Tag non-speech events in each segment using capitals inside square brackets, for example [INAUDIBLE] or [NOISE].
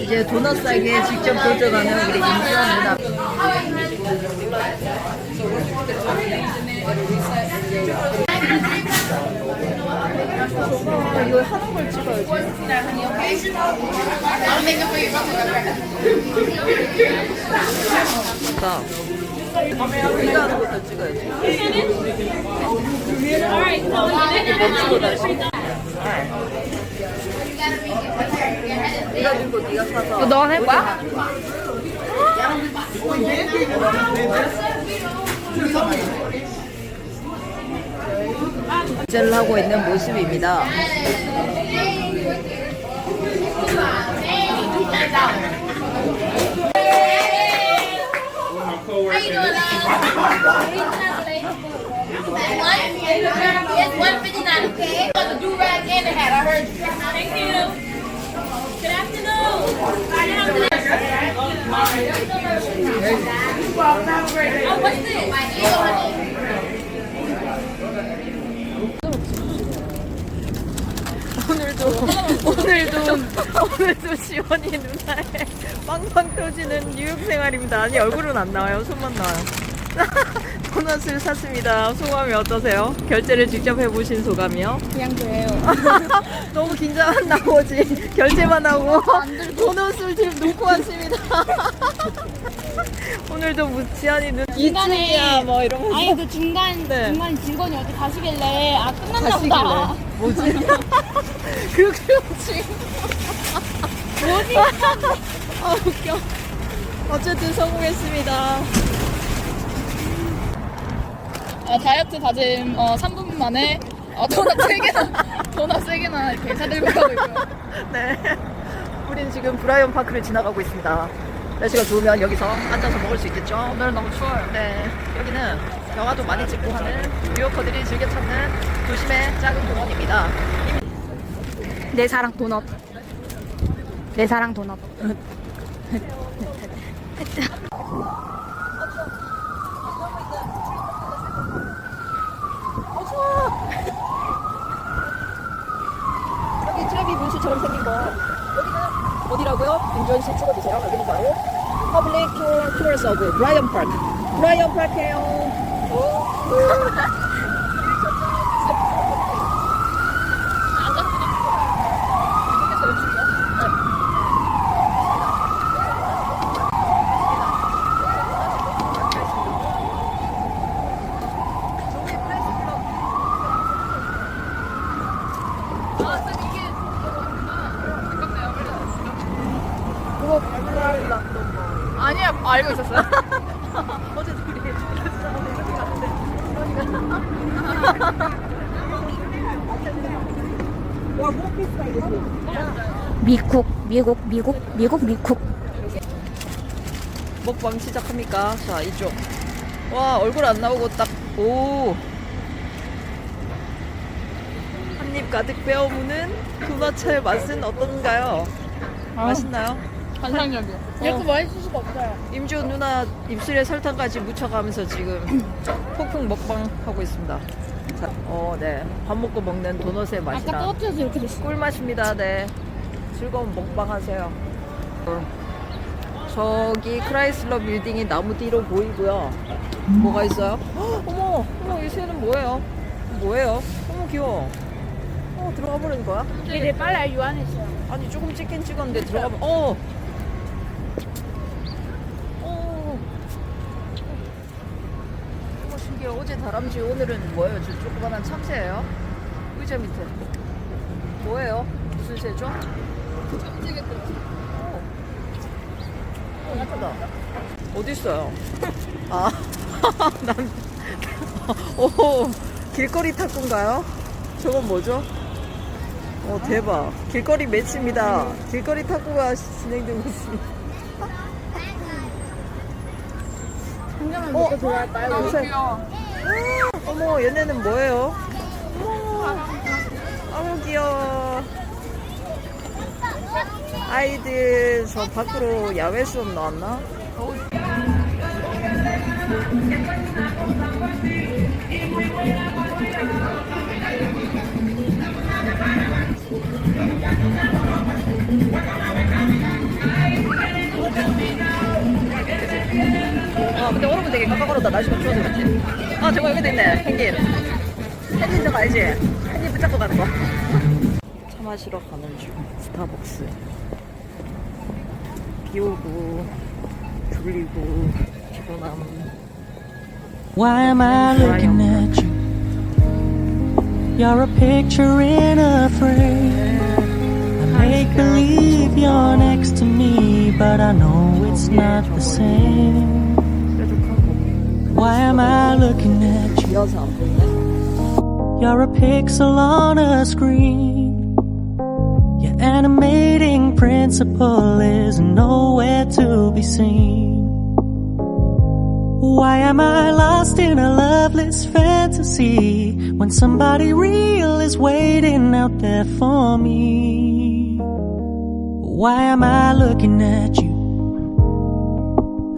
이제 도넛 싸기에 직접 도전하는 우리 누나. 아, 이거 하는 걸 찍어야지. 하는 것도. 네가 들고 네가 사서. 너할 거야? 젤 하고 있는 모습입니다. 오늘도 [LAUGHS] 오늘도 지원이 누나의 빵빵 터지는 뉴욕 생활입니다. 아니 얼굴은 안 나와요. 손만 나와요. 도넛을 샀습니다. 소감이 어떠세요? 결제를 직접 해보신 소감이요? 그냥 그래요. [LAUGHS] 너무 긴장한 나머지 결제만 하고 도넛을 지금 놓고 왔습니다. [LAUGHS] 오늘도 무- 지안이 눈 중간에- 이쯤이야 뭐 이러면서 아니 그 중간 네. 중간 직원이 어디 가시길래 아 끝났나 가시길래 보다. 뭐지? [LAUGHS] 그 표情뭐지? 아 웃겨. 어쨌든 성공했습니다. 어, 다이어트 다짐 어, 3분 만에 어, 도넛 3개나 [LAUGHS] 도넛 3개나 이렇게 사들고 가고 있고요. [LAUGHS] 네. 우린 지금 브라이언 파크를 지나가고 있습니다. 날씨가 좋으면 여기서 앉아서 먹을 수 있겠죠? 오늘 너무 추워요. 네. 여기는 영화도 많이 찍고 하는 뉴요커들이 즐겨 찾는 도심의 작은 공원입니다. 내 사랑 도넛. 내 사랑 도넛. [LAUGHS] 여기 트래비 분수처럼 생긴 거. 여기는 씨 찍어주세요. 여기는 바로 퍼블릭 투어스 오브 브라이언 파크. 브라이언 파크예요. 그거 발굴하려 났던 거. 아니야 알고 있었어요. 어제 둘이 이렇게 갔는데 미국 미국 미국 미국 미국. 먹방 시작합니까? 자 이쪽 와 얼굴 안 나오고 딱 오. 한입 가득 베어 무는 도넛의 맛은 어떤가요? 맛있나요? 환상적이요. 어. 이렇게 맛있을 수가 없어요. 임지훈 누나 입술에 설탕까지 묻혀가면서 지금 [CLEARS THROAT] 폭풍 먹방 하고 있습니다. 자, 어, 네. 밥 먹고 먹는 도넛의 아까 맛이라 떨어뜨려서 이렇게 됐어. 꿀맛입니다. 네. 즐거운 먹방 하세요. 어, 저기 크라이슬러 빌딩이 나무 뒤로 보이고요. 뭐가 있어요? 헉, [GASPS] 어머, 어머, 이 새는 뭐예요? 뭐예요? 어머, 귀여워. 어, 들어가 버리는 거야? 이게 빨리 유한했어요. 아니, 조금 찍긴 찍었는데 들어가면, 어! 어! 신기해. 어제 다람쥐, 오늘은 뭐예요? 저 조그만한 참새예요? 의자 밑에. 뭐예요? 무슨 새죠? 어. 어, 이쁘다. 어디 있어요? 아, [LAUGHS] 난, 오, 길거리 탁구인가요? 저건 뭐죠? 어, 대박. 길거리 매치입니다. 길거리 탁구가 진행되고 있습니다. 어? 귀여워. 어머 얘네는 뭐예요? 어머 어머 귀여워 아이들 저 밖으로 야외 수업 나왔나? 아 근데 얼음은 되게 깜빡거렸다 날씨가 추워서 그렇지 아, 저거 여기도 있네. 펭귄. 펭귄 저거 알지? 펭귄 붙잡고 가는 거. 차 마시러 가는 중. 스타벅스. 비 오고, 졸리고, 피곤함. Why am I looking at you? You're a picture in a frame. I make believe you're next to me, but I know it's not the same. Why am I looking at you? You're a pixel on a screen. Your animating principle is nowhere to be seen. Why am I lost in a loveless fantasy when somebody real is waiting out there for me? Why am I looking at you?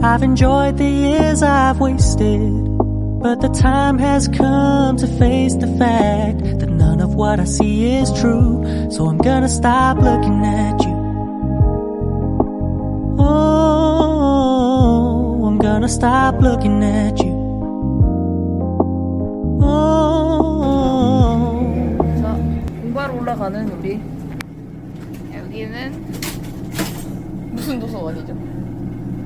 I've enjoyed the years I've wasted, but the time has come to face the fact that none of what I see is true. So I'm gonna stop looking at you. Oh, I'm gonna stop looking at you. Oh, 자, 공부하러 올라가는 우리 여기는 무슨 도서관이죠?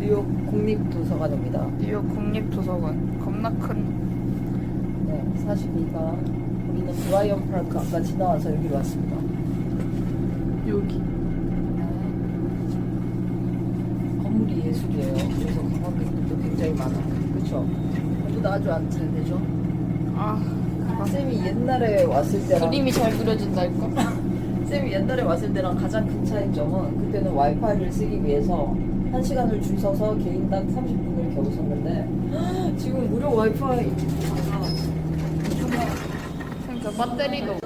뉴욕 국립도서관입니다. 뉴욕 국립도서관. 겁나 큰. 네, 42가 우리는 브라이언 파크 아까 지나와서 여기 왔습니다. 여기. 건물이 예술이에요. 그래서 관광객들도 굉장히 많아요. 그렇죠? 저도 아주 안 되죠? 아, 쌤이 옛날에 왔을 때랑 그림이 잘 그려진달까? [LAUGHS] 쌤이 옛날에 왔을 때랑 가장 큰 차이점은 그때는 와이파이를 쓰기 위해서 한 시간을 줄 서서 개인당 30분을 겨우 썼는데 [GASPS] 지금 무료 와이파이 그러니까 배터리도.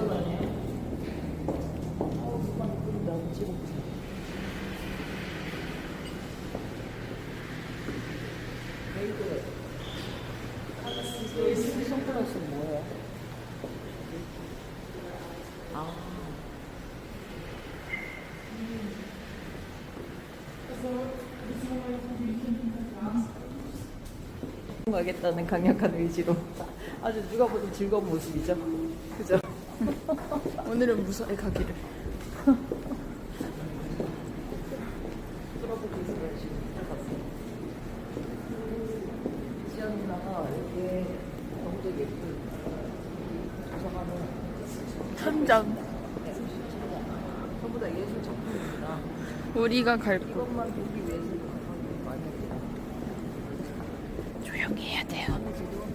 선글라스 뭐예요? 아. 가겠다는 강력한 의지로 아주 누가 보도 즐거운 모습이죠. 그죠? [LAUGHS] 오늘은 무사히 가기를. 누나가 이렇게 너무도 예쁜 도서관을 천장. 실천이야. 전부 다 예술 작품입니다. 우리가 갈 곳. 이것만 보기 위해서 관광객 많이 합니다. 조용히 해야 돼요.